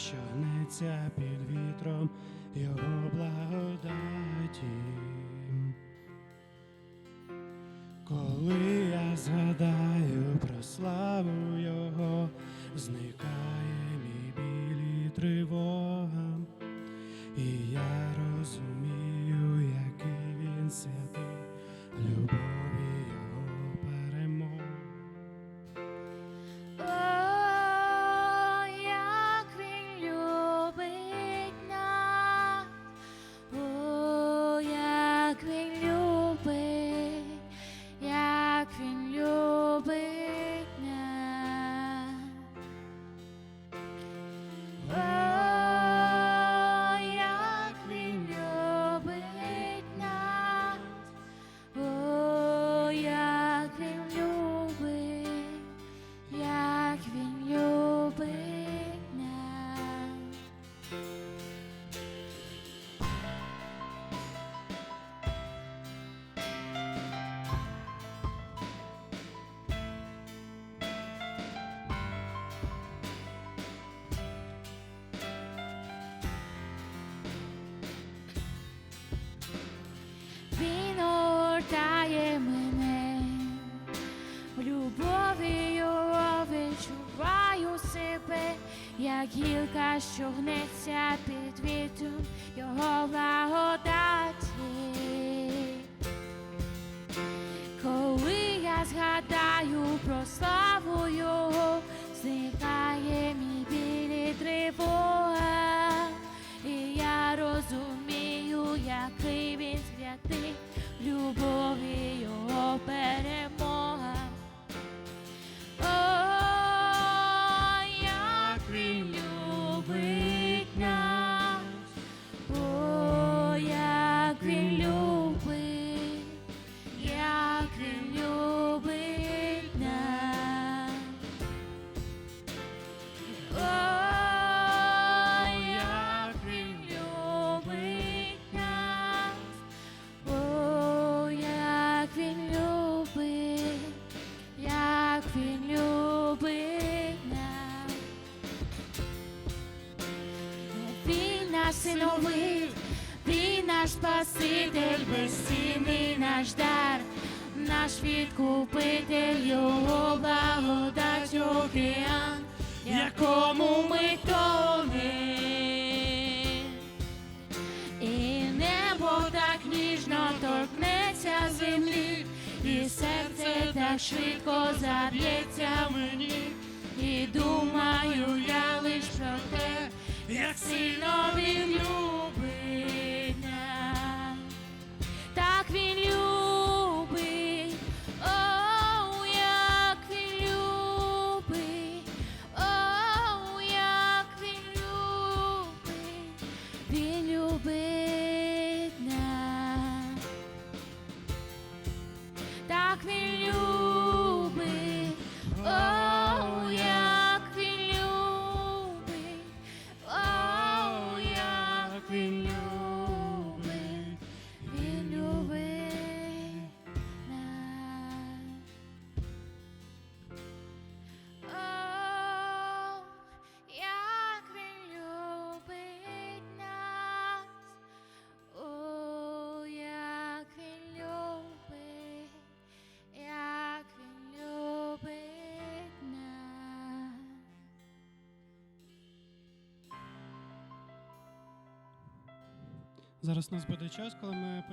колихається під вітром його благодаті. Коли я згадаю про славу Його, зникає мій біль і тривога, і я розумію, який він святий, огортає мене, в відчуваю себе, як гілка, що гнеться під вітром його благодаті. Коли я згадаю про славу він святий, любові його перемога. Він нас синовив, він наш Спаситель, безцінний наш дар, наш відкупитель, його благодать океан, якому ми тоне. І небо так ніжно торкнеться землі, і серце так швидко заб'ється мені. І думаю я як сильно він Зараз у нас буде час, коли ми